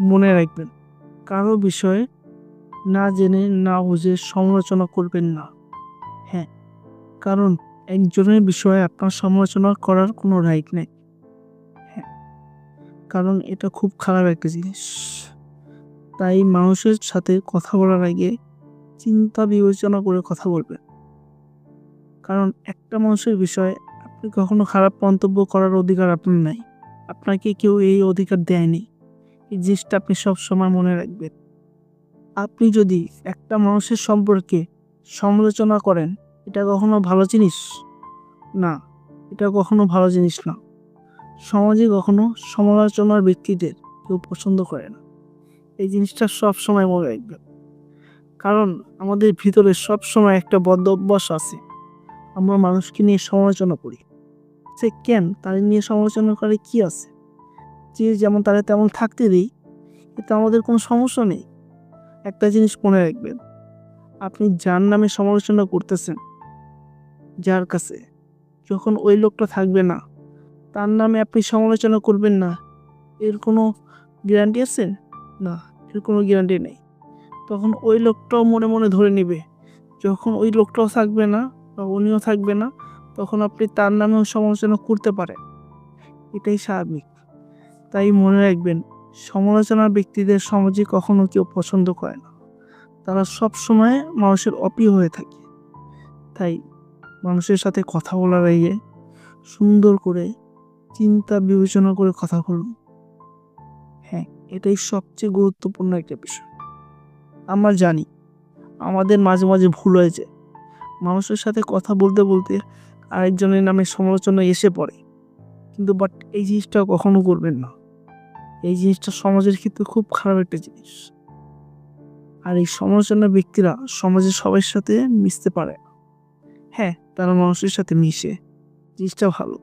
মনে রাখবেন, কারও বিষয়ে না জেনে, না বুঝে সমালোচনা করবেন না। হ্যাঁ কারণ একজনের বিষয়ে আপনার সমালোচনা করার কোনো রাইট নেই। হ্যাঁ কারণ এটা খুব খারাপ একটা জিনিস। তাই মানুষের সাথে কথা বলার আগে চিন্তা বিবেচনা করে কথা বলবেন। কারণ একটা মানুষের বিষয়ে আপনি কখনো খারাপ মন্তব্য করার অধিকার আপনার নাই। আপনাকে কেউ এই অধিকার দেয়নি। এই জিনিসটা আপনি সব সময় মনে রাখবেন। আপনি যদি একটা মানুষের সম্পর্কে সমালোচনা করেন, এটা কখনো ভালো জিনিস? না, এটা কখনো ভালো জিনিস না। সমাজে কখনো সমালোচনার ব্যক্তিদের কেউ পছন্দ করে না। এই জিনিসটা সব সময় মনে রাখবেন। কারণ আমাদের ভিতরে সব সময় একটা বদ্ধ অভ্যাস আছে। আমরা মানুষকে নিয়ে সমালোচনা করি। সে কেন? তাদের নিয়ে সমালোচনা করে কি আছে? যে যেমন তারা তেমন থাকতে দিই, এতে আমাদের কোনো সমস্যা নেই। একটা জিনিস মনে রাখবেন, আপনি যার নামে সমালোচনা করতেছেন, যার কাছে, যখন ওই লোকটা থাকবে না, তার নামে আপনি সমালোচনা করবেন না, এর কোনো গ্যারান্টি আছে? না, এর কোনো গ্যারান্টি নেই। তখন ওই লোকটাও মনে মনে ধরে নেবে, যখন ওই লোকটাও থাকবে না বা উনিও থাকবে না, তখন আপনি তার নামেও সমালোচনা করতে পারেন। এটাই স্বাভাবিক। তাই মনে রাখবেন, সমালোচনার ব্যক্তিদের সমাজে কখনো কেউ পছন্দ করে না। তারা সব সময় মানুষের অপ্রিয় হয়ে থাকে। তাই মানুষের সাথে কথা বলার আগে সুন্দর করে চিন্তা বিবেচনা করে কথা বলুন। হ্যাঁ এটাই সবচেয়ে গুরুত্বপূর্ণ একটা বিষয়। আমরা জানি, আমাদের মাঝে মাঝে ভুল হয়ে যায় মানুষের সাথে কথা বলতে বলতে আরেকজনের নামে সমালোচনা এসে পড়ে। কিন্তু বাট এই জিনিসটা কখনো করবেন না। এই জিনিসটা সমাজের ক্ষেত্রে খুব খারাপ একটা জিনিস। আর এই সমালোচনা ব্যক্তিরা সমাজের সবার সাথে মিশতে পারে। হ্যাঁ তারা মানুষের সাথে মিশে, জিনিসটা ভালো।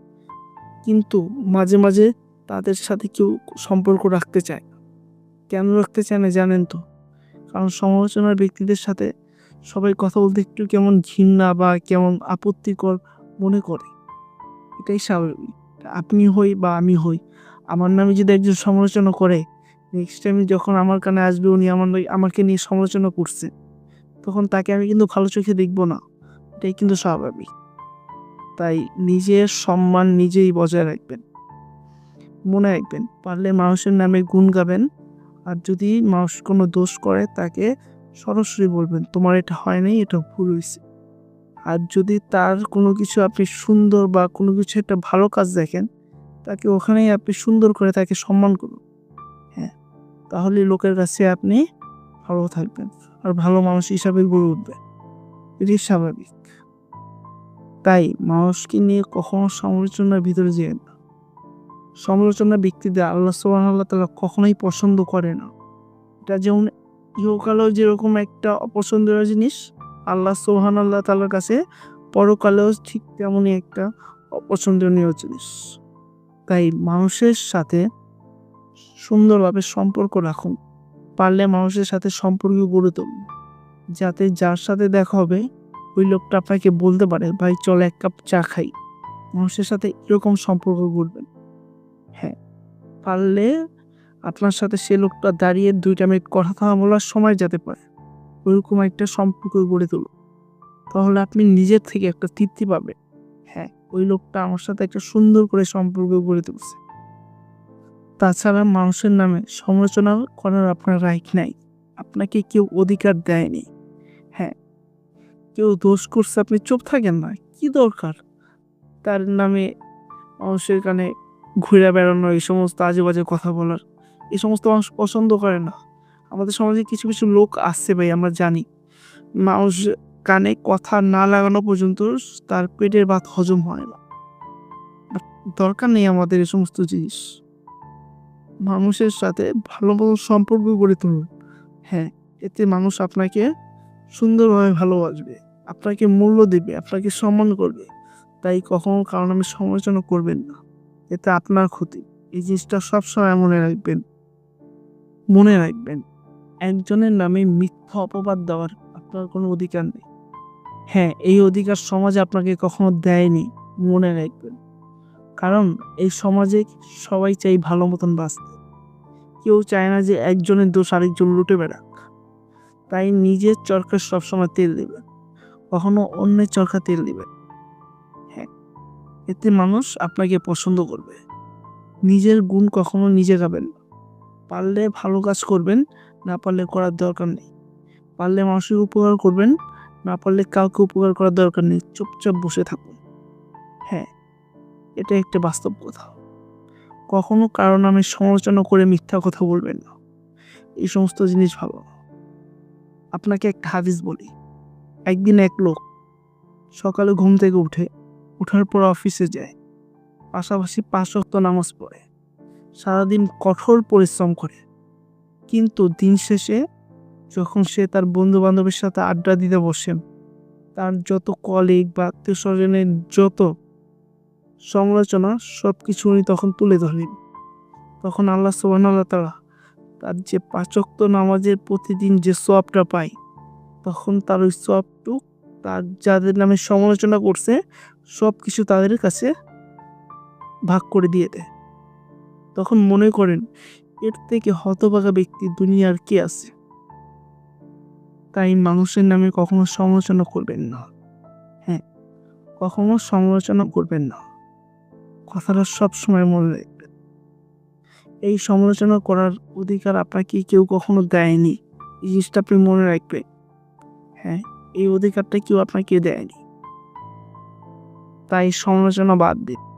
কিন্তু মাঝে মাঝে তাদের সাথে কেউ সম্পর্ক রাখতে চায়। কেন রাখতে চায় না জানেন তো? কারণ সমালোচনার ব্যক্তিদের সাথে সবাই কথা বলতে একটু কেমন ঘৃণা বা কেমন আপত্তিকর মনে করে। এটাই স্বাভাবিক। আপনি হই বা আমি হই, আমার নামে যদি একজন সমালোচনা করে নেক্সট টাইম যখন আমার কানে আসবে উনি আমার আমাকে নিয়ে সমালোচনা করছে, তখন তাকে আমি কিন্তু ভালো চোখে দেখব না, এটাই কিন্তু স্বাভাবিক। তাই নিজের সম্মান নিজেই বজায় রাখবেন, মনে রাখবেন, পারলে মানুষের নামে গুণ গাবেন, আর যদি মানুষ কোনো দোষ করে তাকে সরাসরি বলবেন, তোমার এটা হয় নাই, এটা ভুল হয়েছে আর যদি তার কোনো কিছু আপনি সুন্দর বা কোনো কিছু একটা ভালো কাজ দেখেন, তাকে ওখানেই আপনি সুন্দর করে তাকে সম্মান করুন। হ্যাঁ তাহলে লোকের কাছে আপনি ভালো থাকবেন আর ভালো মানুষ হিসাবে গড়ে উঠবেন। এটি স্বাভাবিক। তাই মানুষকে নিয়ে কখনো সমালোচনার ভিতরে যেন না। সমালোচনা ব্যক্তিদের আল্লাহ সোহান আল্লাহ তালা কখনোই পছন্দ করে না। এটা যেমন ইহকালেও যেরকম একটা অপছন্দের জিনিস আল্লাহ সোহান আল্লাহ তালার কাছে পরকালেও ঠিক তেমনই একটা অপছন্দনীয় জিনিস। তাই মানুষের সাথে সুন্দরভাবে সম্পর্ক রাখুন। পারলে মানুষের সাথে সম্পর্ক গড়ে তুলুন। যাতে যার সাথে দেখা হবে, ওই লোকটা আপনাকে বলতে পারে, ভাই, চল এক কাপ চা খাই। মানুষের সাথে এরকম সম্পর্ক গড়বেন। হ্যাঁ পারলে আপনার সাথে সে লোকটা দাঁড়িয়ে দুইটা মিনিট কথা বলার সময় যেতে পারে। ওইরকম একটা সম্পর্ক গড়ে তুলুন তাহলে আপনি নিজের থেকে একটা তৃপ্তি পাবেন। হ্যাঁ ওই লোকটা আমার সাথে একটা সুন্দর করে সম্পর্ক গড়ে তুলছে। তাছাড়া মানুষের নামে সমালোচনা করার আপনার রাইট নাই। আপনাকে কেউ অধিকার দেয়নি। হ্যাঁ কেউ দোষ করছে, আপনি চুপ থাকেন না, কি দরকার? তার নামে মানুষের কানে ঘুরে বেড়ানো, এই সমস্ত আজে বাজে কথা বলার, এই সমস্ত মানুষ পছন্দ করে না। আমাদের সমাজে কিছু কিছু লোক আসছে ভাই, আমরা জানি। মানুষ কানে কথা না লাগানো পর্যন্ত তার পেটের ভাত হজম হয় না। দরকার নেই আমাদের এই সমস্ত জিনিস। মানুষের সাথে ভালো মতো সম্পর্ক গড়ে তুলুন। হ্যাঁ এতে মানুষ আপনাকে সুন্দরভাবে ভালোবাসবে, আপনাকে মূল্য দেবে, আপনাকে সম্মান করবে। তাই কখনো কারণ আমি সমালোচনা করবেন না। এতে আপনার ক্ষতি। এই জিনিসটা সবসময় মনে রাখবেন। মনে রাখবেন। একজনের নামে মিথ্যা অপবাদ দেওয়ার আপনার কোনো অধিকার নেই। হ্যাঁ এই অধিকার সমাজ আপনাকে কখনো দেয়নি, মনে রাখবেন। কারণ এই সমাজে সবাই চাই ভালো মতন বাঁচতে। কেউ চায় না যে একজনের দোষ আরেকজন লুটে বেড়াক। তাই নিজের চরকা সবসময় তেল দেবেন, কখনো অন্যের চরকা তেল দেবেন। হ্যাঁ এতে মানুষ আপনাকে পছন্দ করবে। নিজের গুণ কখনো নিজে গাবেন পারলে ভালো কাজ করবেন না পারলে করার দরকার নেই। পারলে মানুষের উপকার করবেন, না পারলে কাউকে উপকার করার দরকার নেই। চুপচাপ বসে থাকুন। হ্যাঁ এটা একটা বাস্তব কথা। কখনো কারও নামে সমালোচনা করে মিথ্যা কথা বলবেন না। এই সমস্ত জিনিস ভালো। আপনাকে একটা হাদিস বলি। একদিন এক লোক সকালে ঘুম থেকে উঠে, উঠার পর অফিসে যায়। পাশাপাশি পাঁচ ওয়াক্ত নামাজ পড়ে। সারাদিন কঠোর পরিশ্রম করে। কিন্তু দিন শেষে যখন সে তার বন্ধু বান্ধবের সাথে আড্ডা দিতে বসেন তার যত কলিগ বা আত্মীয় স্বজনের যত সমালোচনা সব কিছু উনি তখন তুলে ধরেন। তখন আল্লাহ সোহান আল্লাহ তালা তার যে পাচক্ত নামাজের প্রতিদিন যে সবটা পায়, তখন তার ওই সবটুক তার যাদের নামে সমালোচনা করছে সব কিছু তাদের কাছে ভাগ করে দিয়ে দেয়। তখন মনে করেন এর থেকে হতভাগা ব্যক্তি দুনিয়ার কে আছে? তাই মানুষের নামে কখনো সমালোচনা করবেন না। হ্যাঁ কখনো সমালোচনা করবেন না। কথাটা সব সময় মনে রাখবেন। এই সমালোচনা করার অধিকার আপনাকে কেউ কখনো দেয়নি। এই জিনিসটা আপনি মনে রাখবেন। হ্যাঁ এই অধিকারটা কেউ আপনাকে দেয়নি। তাই সমালোচনা বাদ দিন।